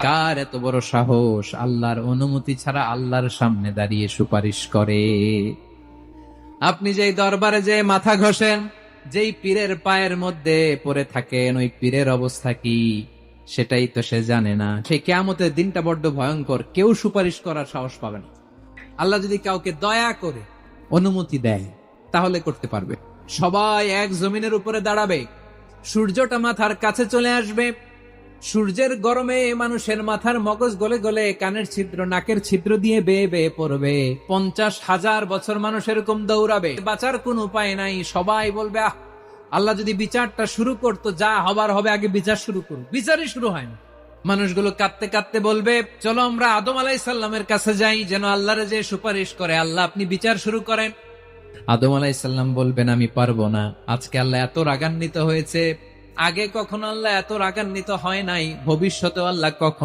কার এত বড় সাহস? আল্লাহর অনুমতি ছাড়া আল্লাহর সামনে দাঁড়িয়ে সুপারিশ করে। আপনি যেই দরবারে যে মাথা ঘষেন, যেই পীরের পায়ের মধ্যে পড়ে থাকেন, ওই পীরের অবস্থা কি? সেটাই তো সে জানে না। সেই কেয়ামতের দিনটা বড্ড ভয়ঙ্কর। কেউ সুপারিশ করার সাহস পাবে না। আল্লাহ যদি কাউকে দয়া করে অনুমতি দেয়, তাহলে করতে পারবে। সবাই এক জমিনের উপরে দাঁড়াবে। সূর্যটা মাথার কাছে চলে আসবে। সূর্যের গরমে মানুষের মাথার মগজ গলে গলে কানের ছিদ্র, নাকের ছিদ্র দিয়ে বেয়ে বেয়ে পড়বে। পঞ্চাশ হাজার বছর মানুষ এরকম দৌড়াবে। বাঁচার কোন উপায় নাই, সবাই বলবে, আহ, আল্লাহ যদি বিচারটা শুরু করতো, যা হবার হবে, আগে বিচার শুরু করুক। বিচারই শুরু হয় না মানুষগুলো কাঁদতে কাঁদতে বলবে, চলো আমরা আদম আলাইসাল্লামের কাছে যাই, যেন আল্লাহরে যে সুপারিশ করে, আল্লাহ আপনি বিচার শুরু করেন। আদম আলাইসাল্লাম বলবেন, আমি পারব না। আজকে আল্লাহ এত রাগান্বিত হয়েছে আগে কখনো আল্লাহ এত রাগান্বিত হয় নাই ভবিষ্যতে আল্লাহ কখন